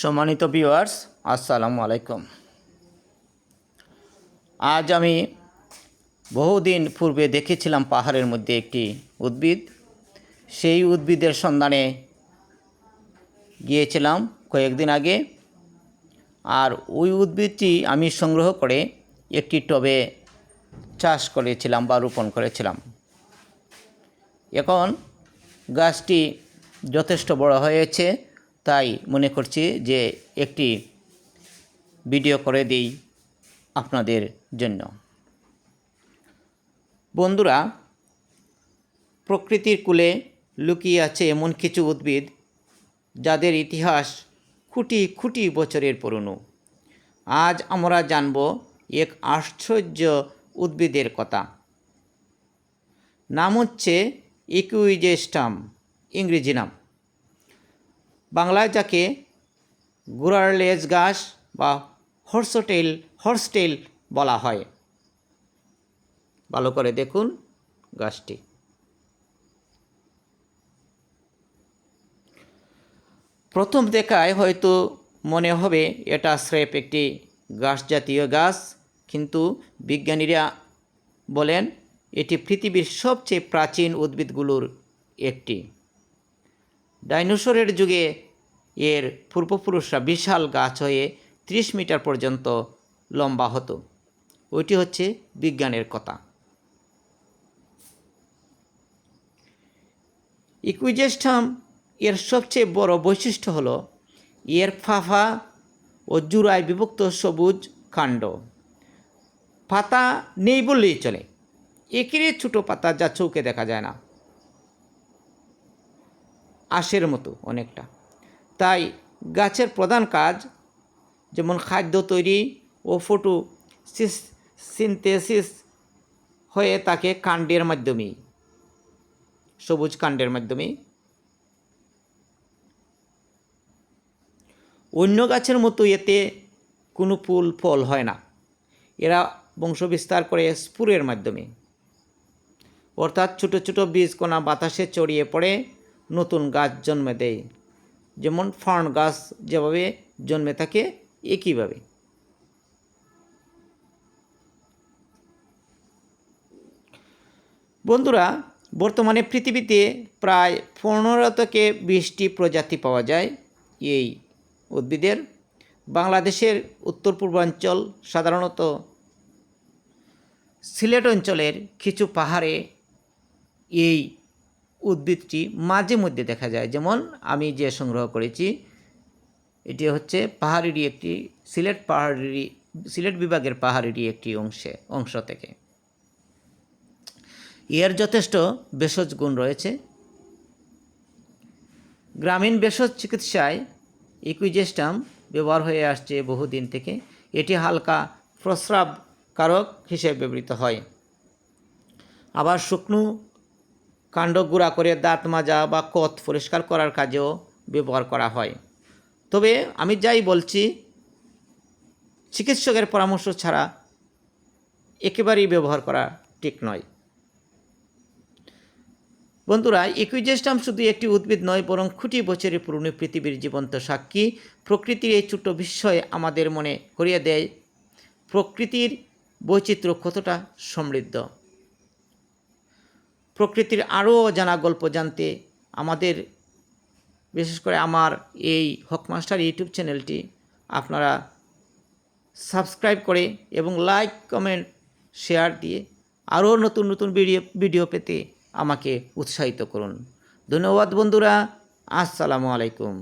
সম্মানিত ভিউয়ার্স আসসালামু আলাইকুম। আজ আমি বহুদিন পূর্বে দেখেছিলাম পাহাড়ের মধ্যে একটি উদ্ভিদ। সেই উদ্ভিদের সন্ধানে গিয়েছিলাম কয়েকদিন আগে। আর ওই উদ্ভিদটি আমি সংগ্রহ করে একটি টবে চাষ করেছিলাম বা রোপণ করেছিলাম। এখন গাছটি যথেষ্ট বড় হয়েছে। তাই মনে করছি যে একটি ভিডিও করে দিই আপনাদের জন্য। বন্ধুরা, প্রকৃতির কূলে লুকিয়ে আছে এমন কিছু উদ্ভিদ যাদের ইতিহাস খুঁটি খুঁটি বছরের পুরনো। আজ আমরা জানব এক আশ্চর্য উদ্ভিদের কথা। নাম হচ্ছে ইকুইজেস্টাম, ইংরেজি নাম। বাংলায় যাকে গুড়ার লেজ ঘাস বা হর্সটেল হর্সটেল বলা হয়। ভালো করে দেখুন গাছটি। প্রথম দেখায় হয়তো মনে হবে এটা স্রেফ একটি গাছ জাতীয় গাছ, কিন্তু বিজ্ঞানীরা বলেন এটি পৃথিবীর সবচেয়ে প্রাচীন উদ্ভিদগুলোর একটি। ডাইনোসরের যুগে এর পূর্বপুরুষরা বিশাল গাছ হয়ে ত্রিশ মিটার পর্যন্ত লম্বা হতো। ওইটি হচ্ছে বিজ্ঞানের কথা। ইকুইজেস্টাম এর সবচেয়ে বড় বৈশিষ্ট্য হল এর ফাফা ও জুড়ায় বিভক্ত সবুজ কাণ্ড। পাতা নেই বললেই চলে। একেরে ছোটো পাতা যা চৌকে দেখা যায় না। আশের মতো অনেকটা। তাই গাছের প্রধান কাজ যেমন খাদ্য তৈরি ও ফটো সিনথেসিস হয়ে থাকে কাণ্ডের মাধ্যমে, সবুজ কাণ্ডের মাধ্যমে। অন্য গাছের মতো এতে কোনো ফুল, ফল হয় না। এরা বংশবিস্তার করে স্পুরের মাধ্যমে। অর্থাৎ ছোটো ছোটো কণা বাতাসে ছড়িয়ে পড়ে, নতুন গাছ জন্মে দেয়। যেমন ফার্ন গাছ যেভাবে জন্মে থাকে, একইভাবে। বন্ধুরা, বর্তমানে পৃথিবীতে প্রায় পনেরো থেকে বিশটি প্রজাতি পাওয়া যায় এই উদ্ভিদের। বাংলাদেশের উত্তর পূর্বাঞ্চল সাধারণত সিলেট অঞ্চলের কিছু পাহাড়ে এই উদ্ভিদটি মাঝে মধ্যে দেখা যায়। যেমন আমি যে সংগ্রহ করেছি, এটি হচ্ছে পাহাড়েরই একটি, সিলেট পাহাড়েরই, সিলেট বিভাগের পাহাড়েরই একটি অংশে, অংশ থেকে। এর যথেষ্ট ভেষজ গুণ রয়েছে। গ্রামীণ ভেষজ চিকিৎসায় ইকুইজেস্টাম ব্যবহার হয়ে আসছে বহুদিন থেকে। এটি হালকা প্রস্রাবকারক হিসেবে ব্যবহৃত হয়। আবার শুকনো কাণ্ড গুঁড়া করে দাঁত মাজা বা কথ পরিষ্কার করার কাজেও ব্যবহার করা হয়। তবে আমি যাই বলছি, চিকিৎসকের পরামর্শ ছাড়া একেবারেই ব্যবহার করা ঠিক নয়। বন্ধুরা ইকুইজেস্টাম শুধু একটি উদ্ভিদ নয়, বরং খুঁটি বছরের পুরনো পৃথিবীর জীবন্ত সাক্ষী। প্রকৃতির এই ছোট্ট বিস্ময় আমাদের মনে করিয়ে দেয়। প্রকৃতির বৈচিত্র্য কতটা সমৃদ্ধ? প্রকৃতির আরও জানা গল্প জানতে আমাদের, বিশেষ করে আমার এই হকমাস্টার ইউটিউব চ্যানেলটি আপনারা সাবস্ক্রাইব করে এবং লাইক, কমেন্ট, শেয়ার দিয়ে আরও নতুন নতুন ভিডিও ভিডিও পেতে আমাকে উৎসাহিত করুন। ধন্যবাদ বন্ধুরা। আসসালামু আলাইকুম।